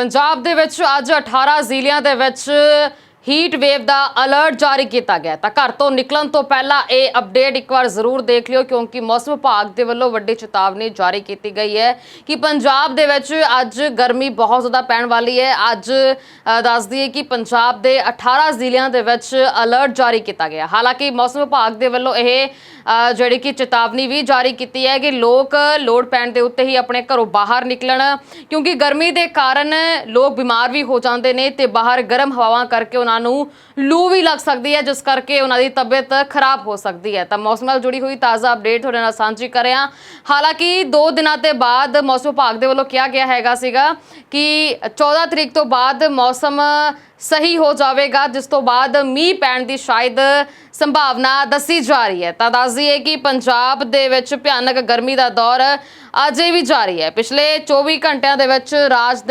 ਪੰਜਾਬ ਦੇ ਵਿੱਚ ਅੱਜ 18 ਜ਼ਿਲ੍ਹਿਆਂ ਦੇ ਵਿੱਚ ਹੀਟ ਵੇਵ ਦਾ ਅਲਰਟ ਜਾਰੀ ਕੀਤਾ ਗਿਆ ਤਾਂ ਘਰ ਤੋਂ ਨਿਕਲਣ ਤੋਂ ਪਹਿਲਾਂ ਇਹ ਅਪਡੇਟ ਇੱਕ ਵਾਰ ਜ਼ਰੂਰ ਦੇਖ ਲਿਓ ਕਿਉਂਕਿ ਮੌਸਮ ਵਿਭਾਗ ਦੇ ਵੱਲੋਂ ਵੱਡੀ ਚੇਤਾਵਨੀ ਜਾਰੀ ਕੀਤੀ ਗਈ ਹੈ ਕਿ ਪੰਜਾਬ ਦੇ ਵਿੱਚ ਅੱਜ ਗਰਮੀ ਬਹੁਤ ਜ਼ਿਆਦਾ ਪੈਣ ਵਾਲੀ ਹੈ। ਅੱਜ ਅ, ਦੱਸ ਦਈਏ ਕਿ ਪੰਜਾਬ ਦੇ 18 ਜ਼ਿਲ੍ਹਿਆਂ ਦੇ ਵਿੱਚ ਅਲਰਟ ਜਾਰੀ ਕੀਤਾ ਗਿਆ ਹਾਲਾਂਕਿ ਮੌਸਮ ਵਿਭਾਗ ਦੇ ਵੱਲੋਂ ਇਹ ਜਿਹੜੀ ਕਿ ਚੇਤਾਵਨੀ ਵੀ ਜਾਰੀ ਕੀਤੀ ਹੈ ਕਿ ਲੋਕ ਲੋਡ ਪੈਣ ਦੇ ਉੱਤੇ ਹੀ ਆਪਣੇ ਘਰੋਂ ਬਾਹਰ ਨਿਕਲਣ ਕਿਉਂਕਿ ਗਰਮੀ ਦੇ ਕਾਰਨ ਲੋਕ ਬਿਮਾਰ ਵੀ ਹੋ ਜਾਂਦੇ ਨੇ ਤੇ ਬਾਹਰ ਗਰਮ ਹਵਾਵਾਂ ਕਰਕੇ ਉਹਨਾਂ ਨੂੰ ਲੂ ਵੀ ਲੱਗ ਸਕਦੀ ਹੈ, ਜਿਸ ਕਰਕੇ ਉਹਨਾਂ ਦੀ ਤਬੀਅਤ ਖਰਾਬ ਹੋ ਸਕਦੀ ਹੈ। ਤਾਂ ਮੌਸਮ ਨਾਲ ਜੁੜੀ ਹੋਈ ਤਾਜ਼ਾ ਅਪਡੇਟ ਤੁਹਾਡੇ ਨਾਲ ਸਾਂਝੀ ਕਰਿਆ ਹਾਲਾਂਕਿ 2 ਦਿਨਾਂ ਦੇ ਬਾਅਦ ਮੌਸਮ ਵਿਭਾਗ ਦੇ ਵੱਲੋਂ ਕਿਹਾ ਗਿਆ ਹੈਗਾ ਸੀਗਾ ਕਿ 14 ਤਰੀਕ ਤੋਂ ਬਾਅਦ ਮੌਸਮ ਸਹੀ ਹੋ ਜਾਵੇਗਾ, ਜਿਸ ਤੋਂ ਬਾਅਦ ਮੀਂਹ ਪੈਣ ਦੀ ਸ਼ਾਇਦ ਸੰਭਾਵਨਾ ਦੱਸੀ ਜਾ ਰਹੀ ਹੈ। ਤਾਂ ਦੱਸ ਦਈਏ ਕਿ ਪੰਜਾਬ ਦੇ ਵਿੱਚ ਭਿਆਨਕ ਗਰਮੀ ਦਾ ਦੌਰ ਅਜੇ ਵੀ ਜਾਰੀ ਹੈ। ਪਿਛਲੇ 24 ਘੰਟਿਆਂ ਦੇ ਵਿੱਚ ਰਾਜ ਦੇ